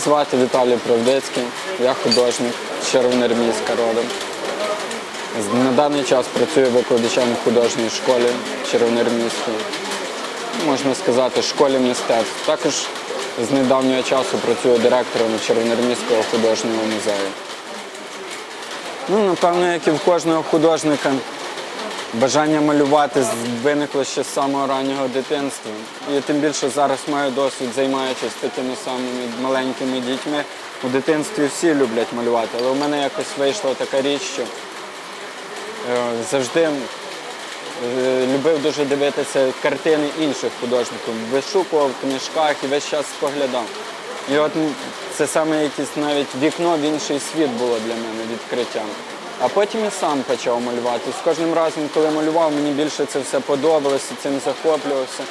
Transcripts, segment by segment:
звати Віталій Правдецький, я художник з Червоноармійська родом. На даний час працюю викладачем в художній школі Червоноармійської. Можна сказати, школі мистецтв. Також з недавнього часу працюю директором Червоноармійського художнього музею. Ну, напевно, як і в кожного художника, бажання малювати виникло ще з самого раннього дитинства. І тим більше зараз маю досвід, займаючись такими самими маленькими дітьми. У дитинстві всі люблять малювати, але у мене якось вийшла така річ, що е, завжди е, любив дуже дивитися картини інших художників, вишукував в книжках і весь час споглядав. І от це саме якесь навіть вікно в інший світ було для мене відкриттям. А потім і сам почав малювати. З кожним разом, коли малював, мені більше це все подобалося, цим захоплювався.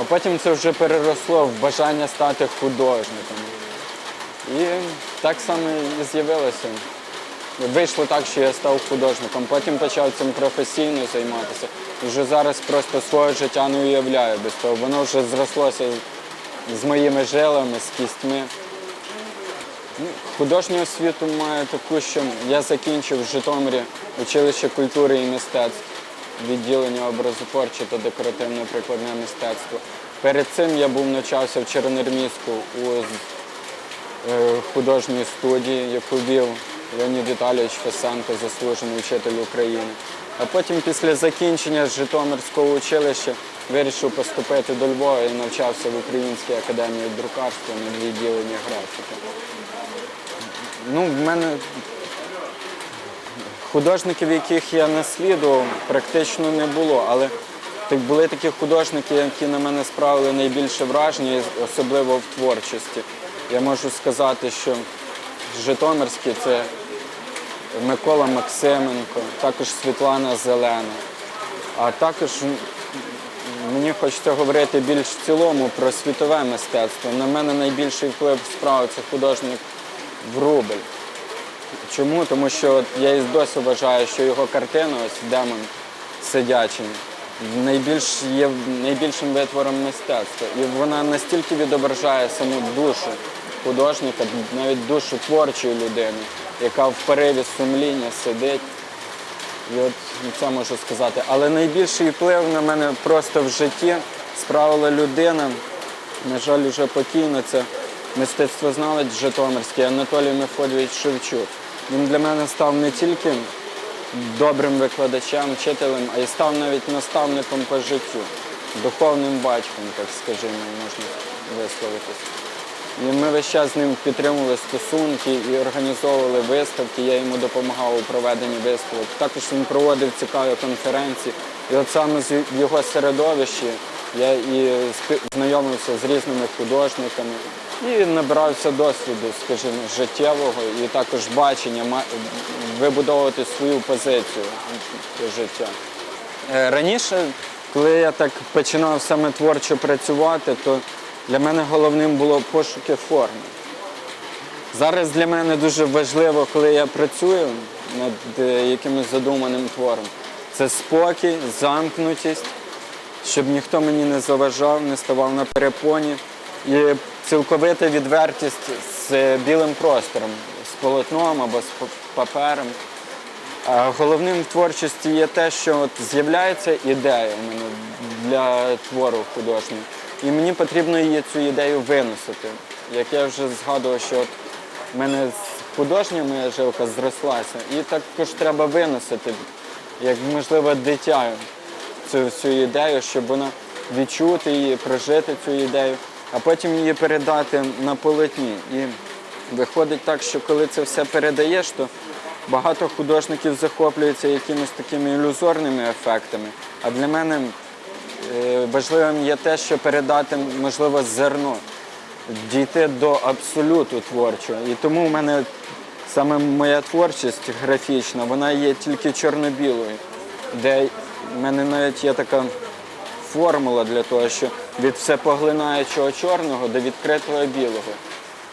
А потім це вже переросло в бажання стати художником. І так само і з'явилося. Вийшло так, що я став художником. Потім почав цим професійно займатися. Вже зараз просто своє життя не уявляю без того. Воно вже зрослося з моїми жилами, з кістьми. Ну, Художню освіту маю таку, що я закінчив в Житомирі училище культури і мистецтв, відділення образотворче та декоративно-прикладне мистецтво. Перед цим я був навчався в Червоноармійську у е, художній студії, яку вів Леонід Віталійович Фесенко, заслужений вчитель України. А потім після закінчення Житомирського училища вирішив поступити до Львова і навчався в Українській академії друкарства на відділенні графіки. Ну, в мене художників, яких я наслідував, практично не було. Але так були такі художники, які на мене справили найбільше враження, особливо в творчості. Я можу сказати, що Житомирські це Микола Максименко, також Світлана Зелена. А також мені хочеться говорити більш в цілому про світове мистецтво. На мене найбільший вплив справи це художник Врубель. Чому? Тому що я і досі вважаю, що його картина, ось демон сидячий, найбільш є найбільшим витвором мистецтва. І вона настільки відображає саму душу художника, навіть душу творчої людини, яка в пориві сумління сидить. І от це можу сказати. Але найбільший вплив на мене просто в житті справила людина, на жаль, вже покійна, це мистецтвознавець Житомирський Анатолій Мефодійович Шевчук. Він для мене став не тільки добрим викладачем, вчителем, а й став навіть наставником по життю, духовним батьком, так скажімо, можна висловитись. І ми весь час з ним підтримували стосунки і організовували виставки. Я йому допомагав у проведенні виставок. Також він проводив цікаві конференції. І от саме в його середовищі я і знайомився з різними художниками і набирався досвіду, скажімо, життєвого і також бачення, вибудовувати свою позицію життя. Е, Раніше, коли я так починав саме творчо працювати, то для мене головним було пошуки форми. Зараз для мене дуже важливо, коли я працюю над е, якимось задуманим твором, це спокій, замкнутість, щоб ніхто мені не заважав, не ставав на перепоні. І цілковита відвертість з білим простором, з полотном або з папером. А головним в творчості є те, що от з'являється ідея у мене для твору художнього. І мені потрібно її цю ідею виносити. Як я вже згадував, що от в мене з художня моя жилка зрослася, і також треба виносити, як можливо, дитя цю, цю ідею, щоб вона відчути її, прожити цю ідею, а потім її передати на полотні. І виходить так, що коли це все передаєш, то багато художників захоплюються якимись такими ілюзорними ефектами. А для мене е, важливим є те, що передати, можливо, зерно, дійти до абсолюту творчого. І тому в мене саме моя творчість графічна, вона є тільки чорно-білою, де в мене навіть є така формула для того, що від всепоглинаючого чорного до відкритого білого,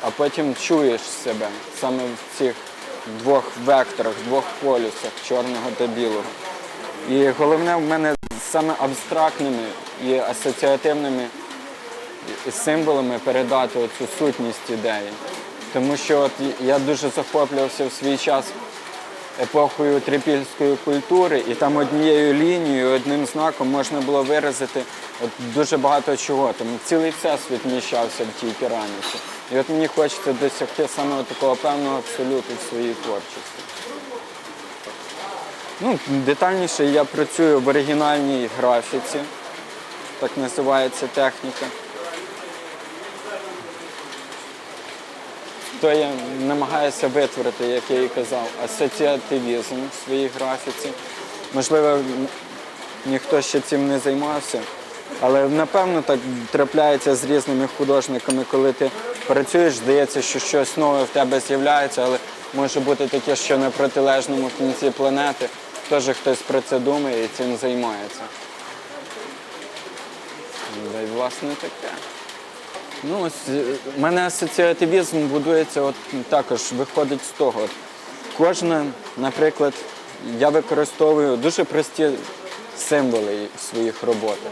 а потім чуєш себе саме в цих двох векторах, двох полюсах чорного та білого. І головне в мене саме абстрактними і асоціативними символами передати оцю сутність ідеї. Тому що от я дуже захоплювався в свій час епохою трипільської культури, і там однією лінією, одним знаком можна було виразити от дуже багато чого. Там цілий всесвіт вміщався в тій кераміці. І от мені хочеться досягти саме такого певного абсолюту в своїй творчості. Ну, детальніше я працюю в оригінальній графіці, так називається техніка. То я намагаюся витворити, як я і казав, асоціативізм в своїй графіці. Можливо, ніхто ще цим не займався, але напевно так трапляється з різними художниками, коли ти працюєш, здається, що щось нове в тебе з'являється, але може бути таке, що на протилежному кінці планети теж хтось про це думає і цим займається. Да й власне таке. Ну, ось е, в мене асоціативізм будується от також виходить з того. Кожна, наприклад, я використовую дуже прості символи в своїх роботах.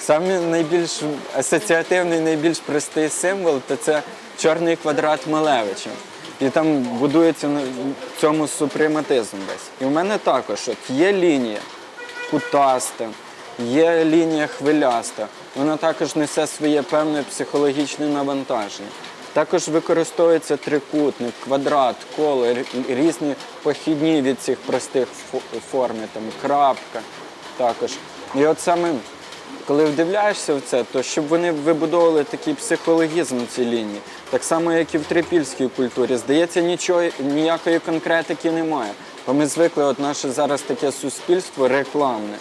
Саме найбільш асоціативний, найбільш простий символ то це чорний квадрат Малевича. І там будується на цьому супрематизм весь. І в мене також от є лінія кутаста, є лінія хвиляста. Вона також несе своє певне психологічне навантаження. Також використовується трикутник, квадрат, коло, різні похідні від цих простих фо- форми, там крапка також. І от саме коли вдивляєшся в це, то щоб вони вибудовували такий психологізм ці лінії, так само, як і в трипільській культурі, здається, нічого, ніякої конкретики немає. Бо ми звикли, от наше зараз таке суспільство рекламне.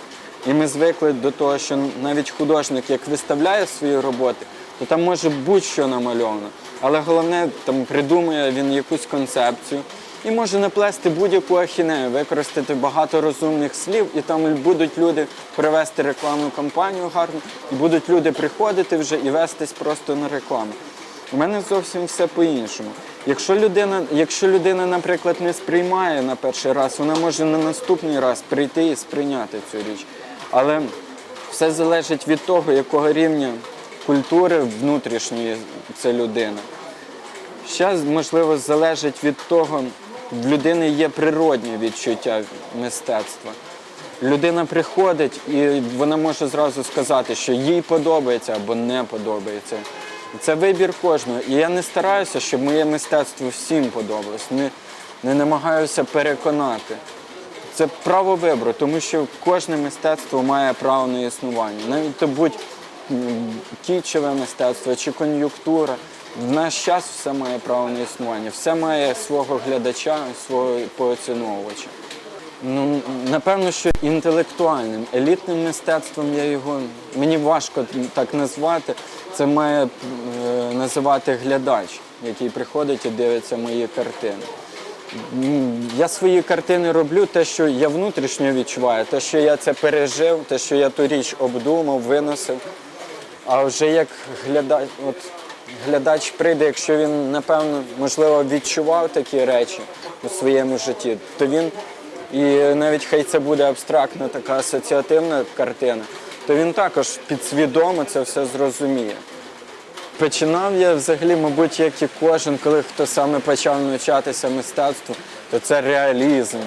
І ми звикли до того, що навіть художник, як виставляє свої роботи, то там може будь-що намальовано. Але головне, там придумує він якусь концепцію і може наплести будь-яку ахінею, використати багато розумних слів, і там будуть люди провести рекламну кампанію гарну, і будуть люди приходити вже і вестись просто на рекламу. У мене зовсім все по-іншому. Якщо людина, якщо людина, наприклад, не сприймає на перший раз, вона може на наступний раз прийти і сприйняти цю річ. Але все залежить від того, якого рівня культури внутрішньої це людина. Ще, можливо, залежить від того, в людини є природнє відчуття мистецтва. Людина приходить і вона може зразу сказати, що їй подобається або не подобається. Це вибір кожного. І я не стараюся, щоб моє мистецтво всім подобалось. Не, не намагаюся переконати. Це право вибору, тому що кожне мистецтво має право на існування. Навіть то будь м, кічеве мистецтво чи кон'юнктура. В наш час все має право на існування, все має свого глядача, свого поціновувача. Ну, напевно, що інтелектуальним, елітним мистецтвом я його мені важко так назвати. Це має е, називати глядач, який приходить і дивиться мої картини. Я свої картини роблю те, що я внутрішньо відчуваю, те, що я це пережив, те, що я ту річ обдумав, виносив. А вже як глядач, от, глядач прийде, якщо він, напевно, можливо, відчував такі речі у своєму житті, то він, і навіть хай це буде абстрактна така асоціативна картина, то він також підсвідомо це все зрозуміє. Починав я взагалі, мабуть, як і кожен, коли хто саме почав навчатися мистецтву, то це реалізм,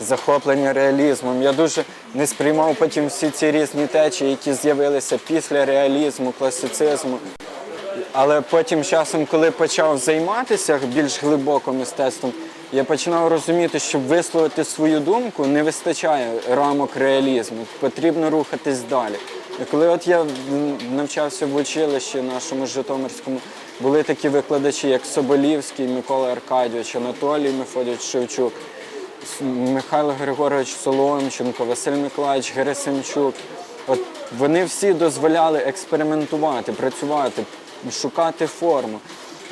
захоплення реалізмом. Я дуже не сприймав потім всі ці різні течії, які з'явилися після реалізму, класицизму. Але потім часом, коли почав займатися більш глибоко мистецтвом, я починав розуміти, щоб висловити свою думку, не вистачає рамок реалізму. Потрібно рухатись далі. Коли от я навчався в училищі нашому Житомирському, були такі викладачі, як Соболівський, Микола Аркадійович, Анатолій Мефодійович Шевчук, Михайло Григорович Соломченко, Василь Миколаївич Герасимчук. От вони всі дозволяли експериментувати, працювати, шукати форму.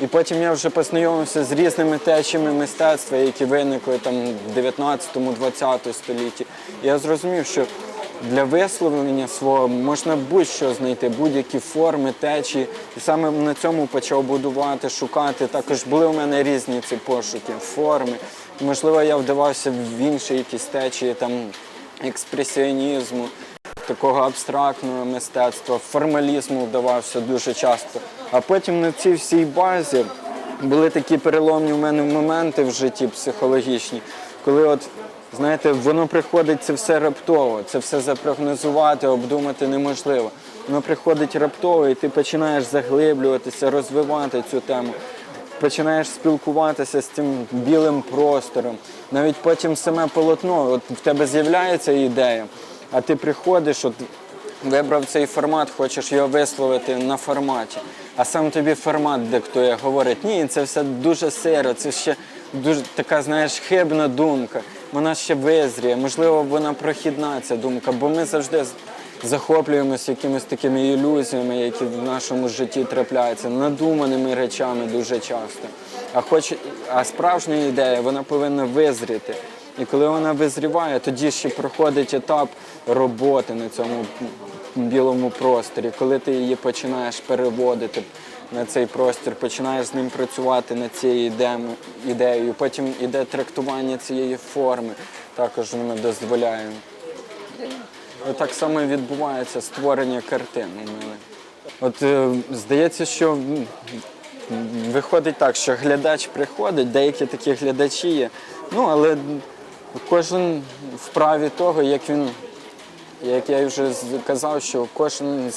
І потім я вже познайомився з різними течіями мистецтва, які виникли там в 19-20 столітті. І я зрозумів, що для висловлення свого можна будь-що знайти, будь-які форми, течії. І саме на цьому почав будувати, шукати. Також були у мене різні ці пошуки, форми. Можливо, я вдавався в інші якісь течії там експресіонізму. такого абстрактного мистецтва, формалізму вдавався дуже часто. А потім на цій всій базі були такі переломні в мене моменти в житті психологічні, коли от. Знаєте, воно приходить це все раптово, це все запрогнозувати, обдумати неможливо. Воно приходить раптово, і ти починаєш заглиблюватися, розвивати цю тему починаєш спілкуватися з цим білим простором. Навіть потім саме полотно, от в тебе з'являється ідея, а ти приходиш, от вибрав цей формат, хочеш його висловити на форматі. А сам тобі формат диктує, говорить, ні, це все дуже сиро, це ще дуже така, знаєш, хибна думка. Вона ще визріє, можливо, вона прохідна ця думка, бо ми завжди захоплюємося якимись такими ілюзіями, які в нашому житті трапляються, надуманими речами дуже часто. А хоч а справжня ідея вона повинна визріти. І коли вона визріває, тоді ще проходить етап роботи на цьому білому просторі, коли ти її починаєш переводити на цей простір, починаєш з ним працювати над цією ідеєю. Потім іде трактування цієї форми, також воно дозволяє. І так само відбувається створення картин у мене. От е, здається, що виходить так, що глядач приходить, деякі такі глядачі є. Ну, але кожен вправі того, як він, як я вже казав, що кожен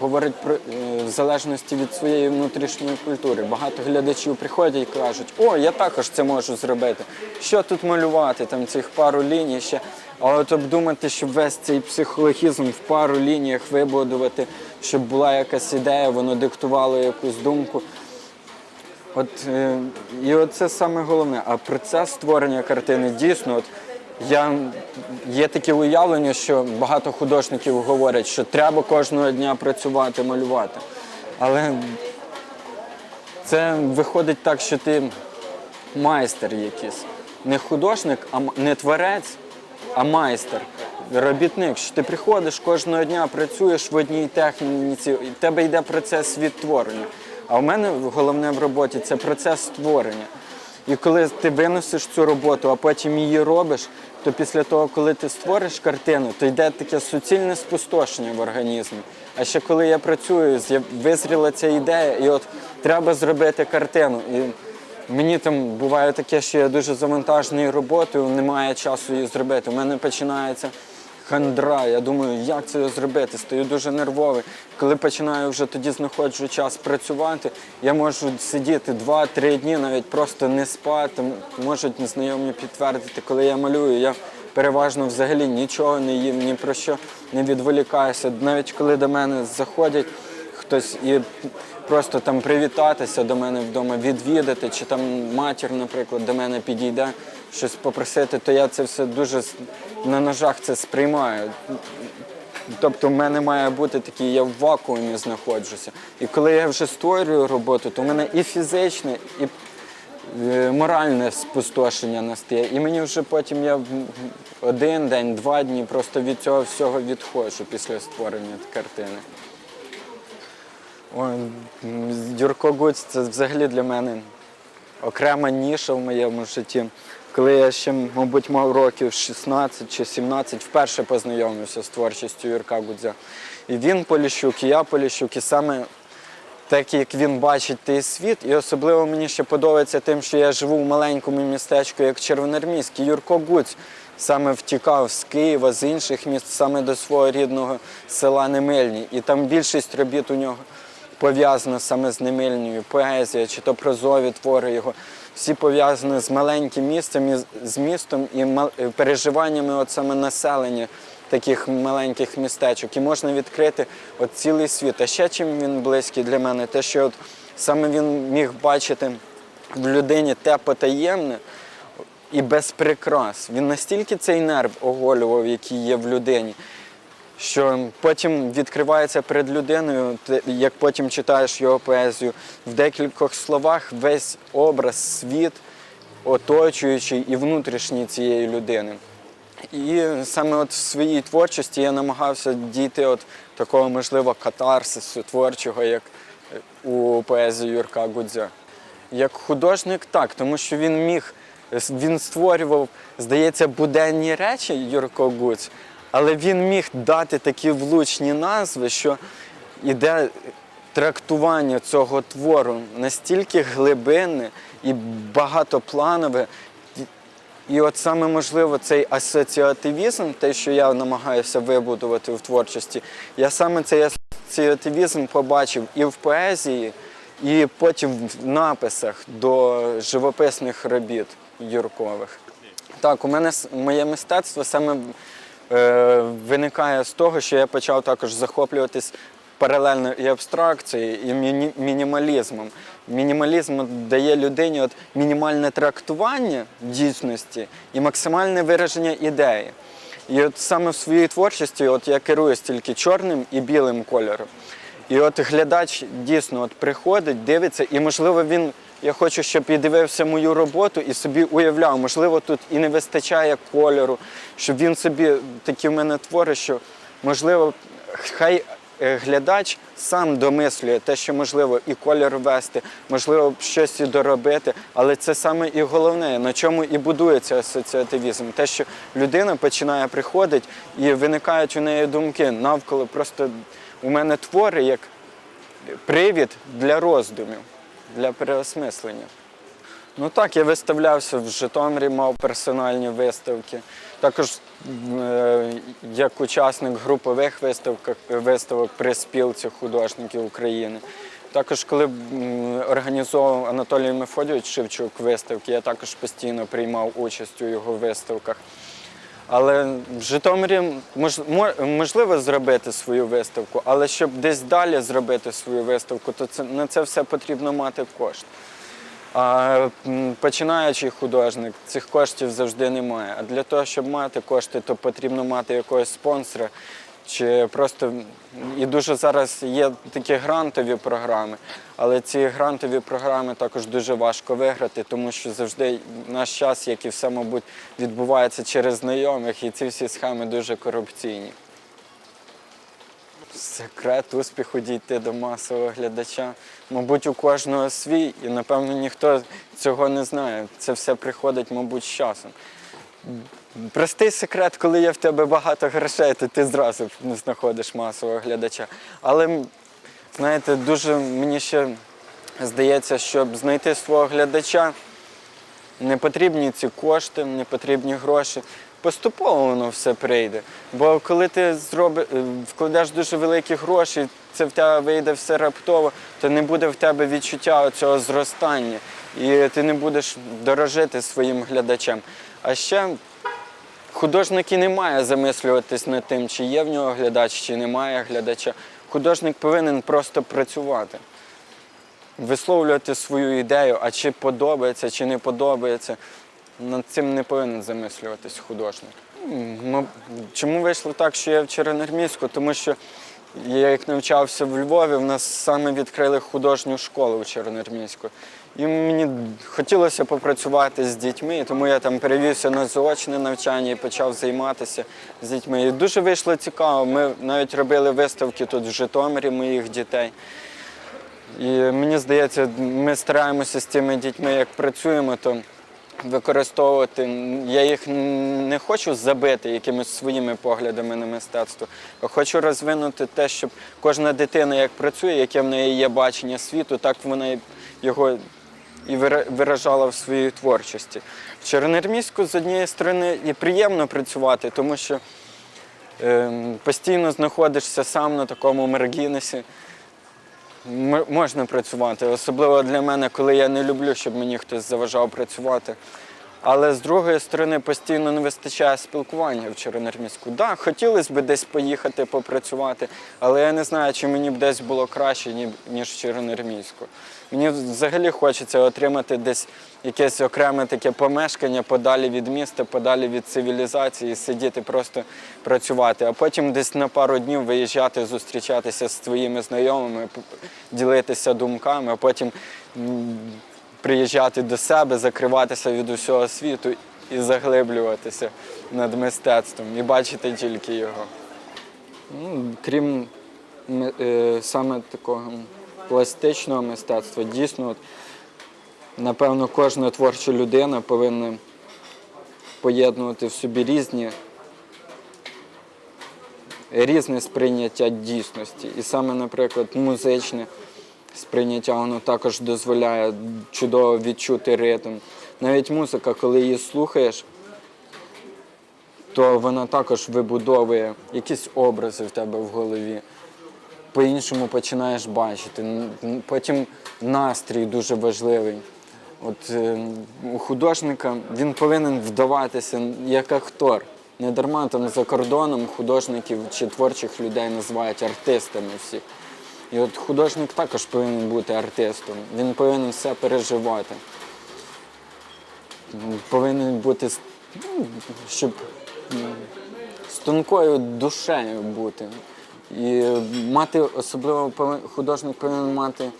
говорить про е, в залежності від своєї внутрішньої культури. Багато глядачів приходять і кажуть, о, я також це можу зробити. Що тут малювати, там цих пару ліній ще. А от обдумати, щоб весь цей психологізм в пару лініях вибудувати, щоб була якась ідея, воно диктувало якусь думку. От, е, і це саме головне. А процес створення картини дійсно, от я є таке уявлення, що багато художників говорять, що треба кожного дня працювати, малювати. Але це виходить так, що ти майстер якийсь. Не художник, а не творець, а майстер, робітник. Що ти приходиш кожного дня, працюєш в одній техніці, і в тебе йде процес відтворення. А в мене головне в роботі це процес створення. І коли ти виносиш цю роботу, а потім її робиш, то після того, коли ти створиш картину, то йде таке суцільне спустошення в організмі. А ще коли я працюю, визріла ця ідея, і от треба зробити картину. І Мені там буває таке, що я дуже завантажений роботою, немає часу її зробити. У мене починається хандра. Я думаю, як це зробити? Стаю дуже нервовий. Коли починаю вже тоді знаходжу час працювати, я можу сидіти два-три дні, навіть просто не спати. Можуть знайомі підтвердити, коли я малюю. Я переважно взагалі нічого не їм, ні про що не відволікаюся. Навіть коли до мене заходять хтось і просто там привітатися до мене вдома, відвідати, чи там матір, наприклад, до мене підійде щось попросити, то я це все дуже на ножах це сприймаю. Тобто в мене має бути такий, я в вакуумі знаходжуся. І коли я вже створюю роботу, то в мене і фізичне, і е, моральне спустошення настає. І мені вже потім я один день, два дні просто від цього всього відходжу після створення картини. М, Юрко Гуць це взагалі для мене окрема ніша в моєму житті. Коли я ще, мабуть, мав років 16 чи 17, вперше познайомився з творчістю Юрка Гудзя. І він Поліщук, і я Поліщук, і саме так, як він бачить той світ, і особливо мені ще подобається тим, що я живу в маленькому містечку, як Червонармійськ. І Юрко Гуць саме втікав з Києва, з інших міст, саме до свого рідного села Немильні. І там більшість робіт у нього пов'язана саме з Немильною, поезія, чи то прозові твори його. Всі пов'язані з маленьким місцем, і з- містом і переживаннями от саме населення таких маленьких містечок. І можна відкрити от цілий світ. А ще чим він близький для мене, те, що от саме він міг бачити в людині те потаємне і без прикрас. Він настільки цей нерв оголював, який є в людині, що потім відкривається перед людиною, як потім читаєш його поезію, в декількох словах весь образ, світ, оточуючий і внутрішній цієї людини. І саме от в своїй творчості я намагався дійти от такого, можливо, катарсису творчого, як е, у поезії Юрка Гудзя. Як художник, так, тому що він міг, він створював, здається, буденні речі Юрко Гудз, але він міг дати такі влучні назви, що іде трактування цього твору настільки глибинне і багатопланове. І от саме можливо цей асоціативізм, те, що я намагаюся вибудувати в творчості, я саме цей асоціативізм побачив і в поезії, і потім в написах до живописних робіт Юркових. Так, у мене моє мистецтво саме виникає з того, що я почав також захоплюватись паралельно і абстракцією, і міні- мінімалізмом. Мінімалізм дає людині от мінімальне трактування дійсності і максимальне вираження ідеї. І от саме в своїй творчості от я керуюсь тільки чорним і білим кольором. І от глядач дійсно от приходить, дивиться, і можливо він. Я хочу, щоб і дивився мою роботу і собі уявляв, можливо, тут і не вистачає кольору, щоб він собі такі в мене твори, що можливо, хай е, глядач сам домислює те, що можливо і колір ввести, можливо, щось і доробити, але це саме і головне, на чому і будується асоціативізм. Те, що людина починає приходити і виникають у неї думки навколо просто у мене твори як привід для роздумів, для переосмислення. Ну так, я виставлявся в Житомирі, мав персональні виставки. Також е, як учасник групових виставок, виставок при спілці художників України. Також, коли організовував Анатолій Мефодійович Шевчук виставки, я також постійно приймав участь у його виставках. Але в Житомирі мож, можливо зробити свою виставку, але щоб десь далі зробити свою виставку, то це, на це все потрібно мати кошти. А починаючий художник цих коштів завжди немає. А для того, щоб мати кошти, то потрібно мати якогось спонсора. Чи просто і дуже зараз є такі грантові програми, але ці грантові програми також дуже важко виграти, тому що завжди наш час, як і все, мабуть, відбувається через знайомих, і ці всі схеми дуже корупційні. Секрет успіху дійти до масового глядача. Мабуть, у кожного свій, і напевно ніхто цього не знає. Це все приходить, мабуть, з часом. Простий секрет, коли є в тебе багато грошей, то ти зразу не знаходиш масового глядача. Але знаєте, дуже мені ще здається, щоб знайти свого глядача, не потрібні ці кошти, не потрібні гроші. Поступово воно все прийде. Бо коли ти зроби, е, вкладеш дуже великі гроші, це в тебе вийде все раптово, то не буде в тебе відчуття цього зростання. І ти не будеш дорожити своїм глядачем. А ще художник і не має замислюватись над тим, чи є в нього глядач, чи немає глядача. Художник повинен просто працювати висловлювати свою ідею, а чи подобається, чи не подобається. Над цим не повинен замислюватись художник. М, Чому вийшло так, що я в Червоноармійську? Тому що я як навчався в Львові, в нас саме відкрили художню школу в Червоноармійську. І мені хотілося попрацювати з дітьми, тому я там перевівся на заочне навчання і почав займатися з дітьми. І дуже вийшло цікаво. Ми навіть робили виставки тут в Житомирі моїх дітей. І мені здається, ми стараємося з цими дітьми, як працюємо, то використовувати. Я їх не хочу забити якимись своїми поглядами на мистецтво, а хочу розвинути те, щоб кожна дитина як працює, яке в неї є бачення світу, так вона його і виражала в своїй творчості. В Чорноморську з однієї сторони і приємно працювати, тому що ем, постійно знаходишся сам на такому маргінесі. Можна працювати, особливо для мене, коли я не люблю, щоб мені хтось заважав працювати. Але з другої сторони постійно не вистачає спілкування в Чорноморську. Так, да, хотілося б десь поїхати попрацювати, але я не знаю, чи мені б десь було краще, ні- ніж в Чорноморську. Мені взагалі хочеться отримати десь якесь окреме таке помешкання подалі від міста, подалі від цивілізації, сидіти, просто працювати, а потім десь на пару днів виїжджати, зустрічатися з твоїми знайомими, ділитися думками, а потім приїжджати до себе, закриватися від усього світу і заглиблюватися над мистецтвом і бачити тільки його. Ну, крім е, саме такого пластичного мистецтва, дійсно, напевно, кожна творча людина повинна поєднувати в собі різні різне сприйняття дійсності. І саме, наприклад, музичне сприйняття воно також дозволяє чудово відчути ритм. Навіть музика, коли її слухаєш, то вона також вибудовує якісь образи в тебе в голові. По-іншому починаєш бачити. Потім настрій дуже важливий. От е, у художника він повинен вдаватися як актор. Не дарма там за кордоном художників чи творчих людей називають артистами всіх. І от художник також повинен бути артистом. Він повинен все переживати. Повинен бути, ну, щоб з тонкою душею бути. І мати особливо художник повинен мати,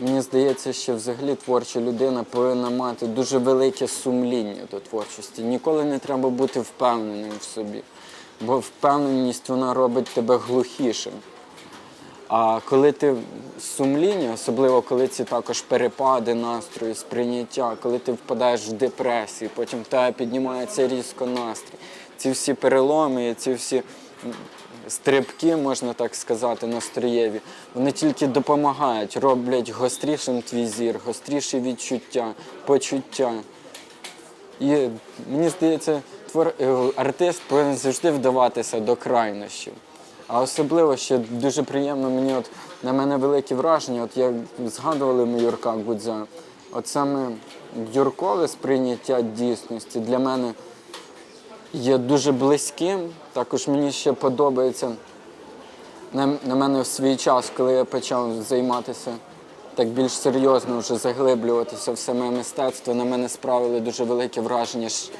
мені здається, що взагалі творча людина повинна мати дуже велике сумління до творчості. Ніколи не треба бути впевненим в собі, бо впевненість вона робить тебе глухішим. А коли ти сумління, особливо коли ці також перепади настрою, сприйняття, коли ти впадаєш в депресію, потім в тебе піднімається різко настрій. Ці всі переломи, ці всі стрибки, можна так сказати, настроєві, вони тільки допомагають, роблять гострішим твій зір, гостріші відчуття, почуття. І мені здається, твор... е, артист повинен завжди вдаватися до крайнощів. А особливо ще дуже приємно мені, от на мене велике враження, от як згадували ми Юрка Гудзя, от саме Юркове сприйняття дійсності для мене є дуже близьким. Також мені ще подобається на, на мене в свій час, коли я почав займатися так більш серйозно, вже заглиблюватися в саме мистецтво, на мене справили дуже велике враження ж,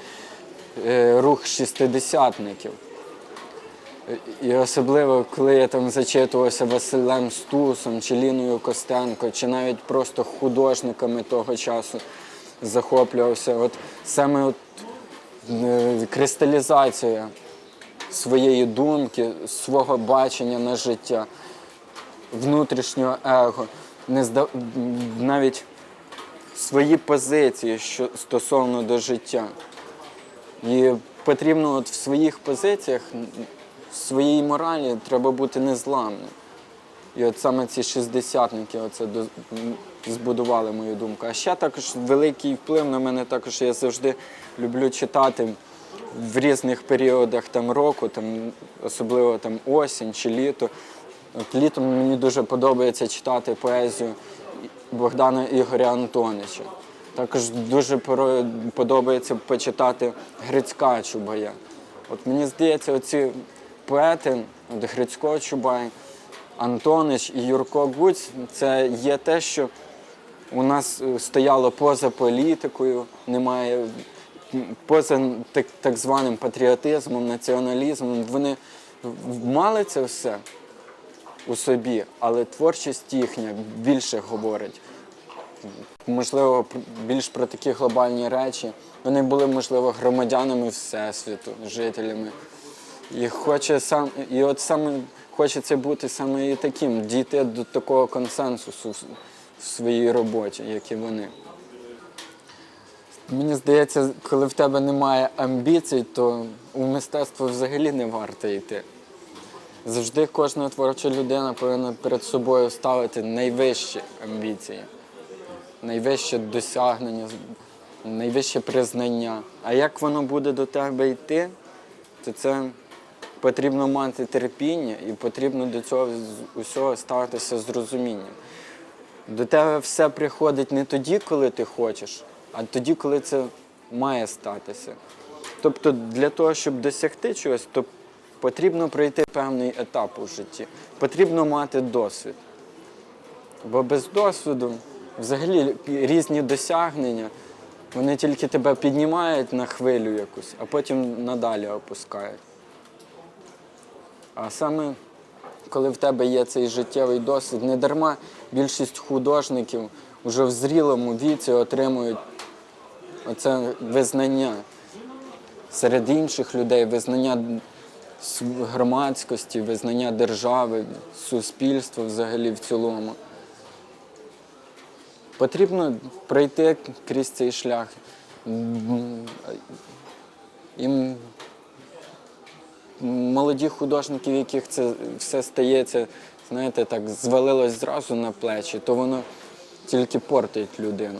е, рух шістидесятників. І особливо, коли я там зачитувався Василем Стусом, чи Ліною Костенко, чи навіть просто художниками того часу захоплювався. От саме от, кристалізація своєї думки, свого бачення на життя, внутрішнього его, не зда... навіть свої позиції що... стосовно до життя. І потрібно от в своїх позиціях, в своїй моралі треба бути незламним. І от саме ці шістдесятники оце до- збудували мою думку. А ще також великий вплив на мене також я завжди люблю читати в різних періодах там, року, там, особливо там, осінь чи літо. От літом мені дуже подобається читати поезію Богдана Ігоря Антонича. Також дуже подобається почитати Грицька Чубая. От мені здається, оці поети, от Грицько Чубай, Антонич і Юрко Гуць це є те, що у нас е, стояло поза політикою, немає поза так, так званим патріотизмом, націоналізмом. Вони мали це все у собі, але творчість їхня більше говорить. Можливо, більш про такі глобальні речі. Вони були, можливо, громадянами Всесвіту, жителями. І хоче сам, і от саме хочеться бути саме і таким, дійти до такого консенсусу в- своїй роботі, як і вони. Мені здається, коли в тебе немає амбіцій, то у мистецтво взагалі не варто йти. Завжди кожна творча людина повинна перед собою ставити найвищі амбіції, найвище досягнення, найвище признання. А як воно буде до тебе йти, то це потрібно мати терпіння і потрібно до цього усього ставитися з розумінням. До тебе все приходить не тоді, коли ти хочеш, а тоді, коли це має статися. Тобто для того, щоб досягти чогось, то потрібно пройти певний етап у житті. Потрібно мати досвід. Бо без досвіду взагалі різні досягнення, вони тільки тебе піднімають на хвилю якусь, а потім надалі опускають. А саме коли в тебе є цей життєвий досвід, не дарма більшість художників вже в зрілому віці отримують оце визнання серед інших людей, визнання громадськості, визнання держави, суспільства взагалі в цілому. Потрібно пройти крізь цей шлях. Їм молоді художники, в яких це все стається, знаєте, так звалилось зразу на плечі, то воно тільки портить людину.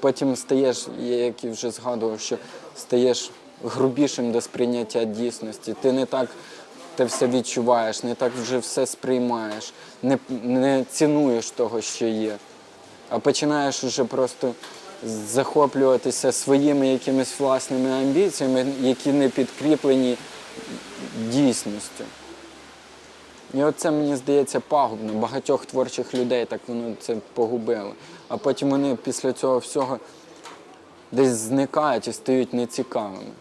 Потім стаєш, як і вже згадував, що стаєш грубішим до сприйняття дійсності. Ти не так те все відчуваєш, не так вже все сприймаєш, не, не цінуєш того, що є. А починаєш уже просто захоплюватися своїми якимись власними амбіціями, які не підкріплені дійсністю. І оце, мені здається, пагубно. Багатьох творчих людей так воно це погубило. А потім вони після цього всього десь зникають і стають нецікавими.